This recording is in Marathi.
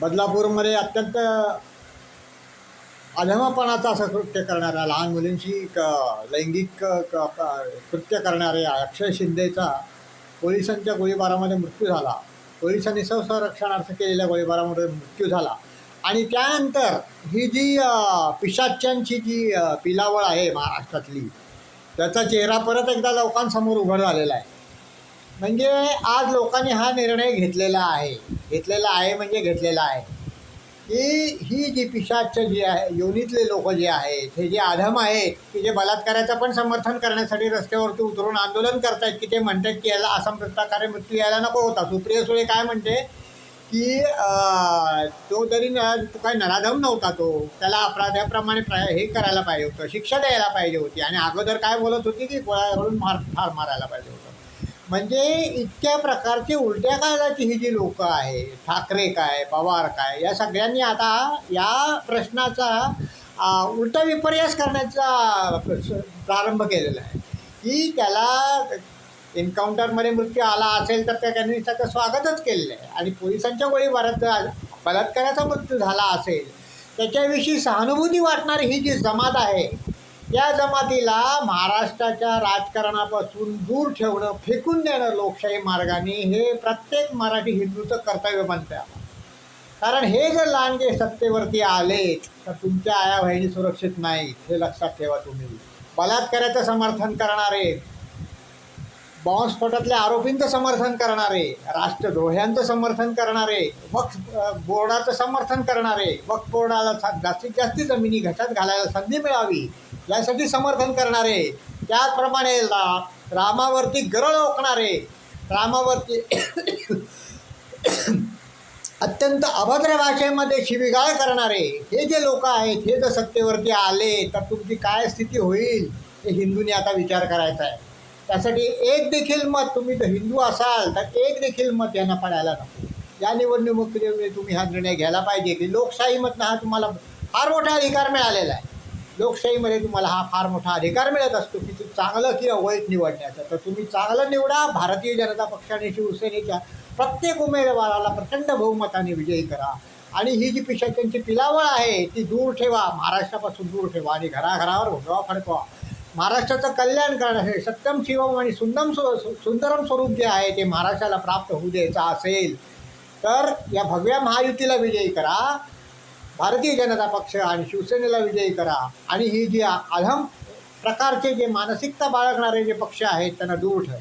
बदलापूरमध्ये अत्यंत अधमपणाचा असं कृत्य करणाऱ्या लहान मुलींशी क लैंगिक क- क- कृत्य करणाऱ्या अक्षय शिंदेचा पोलिसांच्या गोळीबारामध्ये मृत्यू झाला. पोलिसांनी संरक्षणार्थ केलेल्या गोळीबारामध्ये मृत्यू झाला. आणि त्यानंतर ही जी पिशाच्यांची जी पिलावळ आहे महाराष्ट्रातली त्याचा चेहरा परत एकदा लोकांसमोर उघड झालेला आहे. म्हणजे आज लोकांनी हा निर्णय घेतलेला आहे. घेतलेला आहे म्हणजे घेतलेला आहे. की ही जी पिशाच जी आहे योनीतले लोक जे आहेत हे जे आधम आहेत की जे बलात्काराचं पण समर्थन करण्यासाठी रस्त्यावरती उतरून आंदोलन करतायत की ते म्हणतात की याला असा प्रकारे मृत्यू यायला नको होता. सुप्रिया सुळे काय म्हणते? की तो तरी न तो काय नराधम नव्हता तो. त्याला अपराध्याप्रमाणे हे करायला पाहिजे होतं शिक्षा द्यायला पाहिजे होती. आणि अगोदर काय बोलत होती की गोळ्या मार ठार मारायला पाहिजे होतं. म्हणजे इतक्या प्रकारची उलट्या काळाची ही जी लोक आहे ठाकरे काय पवार काय या सगळ्यांनी आता या प्रश्नाचा उलटा विपर्यास करण्याचा प्रारंभ केलेला आहे. की त्याला एन्काउंटरमध्ये मृत्यू आला असेल तर त्या त्यांनी त्याचं स्वागतच केलेलं आहे. आणि पोलिसांच्या गोळीबारात जर बलात्काराचा मृत्यू झाला असेल त्याच्याविषयी सहानुभूती वाटणारी ही जी जमात आहे या जमातीला महाराष्ट्राच्या राजकारणापासून दूर ठेवणं फेकून देणं लोकशाही मार्गाने हे प्रत्येक मराठी हिंदूचं कर्तव्य बनतं कारण हे जर लांडगे सत्तेवरती आले तर तुमच्या आया बहिणी सुरक्षित नाहीत हे लक्षात ठेवा तुम्ही. बलात्काराचं समर्थन करणारे बॉम्बस्फोटातल्या आरोपींचं समर्थन करणारे राष्ट्रद्रोह्यांचं समर्थन करणारे वक्फ बोर्डाचं समर्थन करणारे वक्फ बोर्डाला सा- जास्तीत जास्त जमिनी घशात घालायला संधी मिळावी यासाठी समर्थन करणारे. त्याचप्रमाणे रा रामावरती गरळ ओकणारे. रामावरती अत्यंत अभद्र भाषेमध्ये शिविगाळ करणारे. हे जे लोक आहेत हे जर सत्तेवरती आले तर तुमची काय स्थिती होईल हे हिंदूने आता विचार करायचा आहे. त्यासाठी एक देखील मत तुम्ही जर हिंदू असाल तर एक देखील मत यांना पडायला नको. या निवडणुकीमध्ये तुम्ही हा निर्णय घ्यायला पाहिजे की लोकशाहीमधनं हा तुम्हाला फार मोठा अधिकार मिळालेला आहे. लोकशाहीमध्ये तुम्हाला हा फार मोठा अधिकार मिळत असतो की तू चांगलं किंवा अवैध निवडण्याचा. तर तुम्ही चांगलं निवडा भारतीय जनता पक्षाने शिवसेनेच्या प्रत्येक उमेदवाराला प्रचंड बहुमताने विजयी करा. आणि ही जी पिशा त्यांची पिलावळ आहे ती दूर ठेवा. महाराष्ट्रापासून दूर ठेवा आणि घराघरावर भोगवा फडकवा. महाराष्ट्राचं कल्याण करण्यासाठी सत्यम शिवम आणि सुंदम स्व सुंदरम स्वरूप जे आहे ते महाराष्ट्राला प्राप्त होऊ द्यायचं असेल तर या भगव्या महायुतीला विजयी करा भारतीय जनता पक्ष आणि शिवसेनेला विजयी करा आणि ही जी अधम प्रकारचे जे मानसिकता बाळगणारे जे पक्ष आहेत त्यांना दूर ठेवा.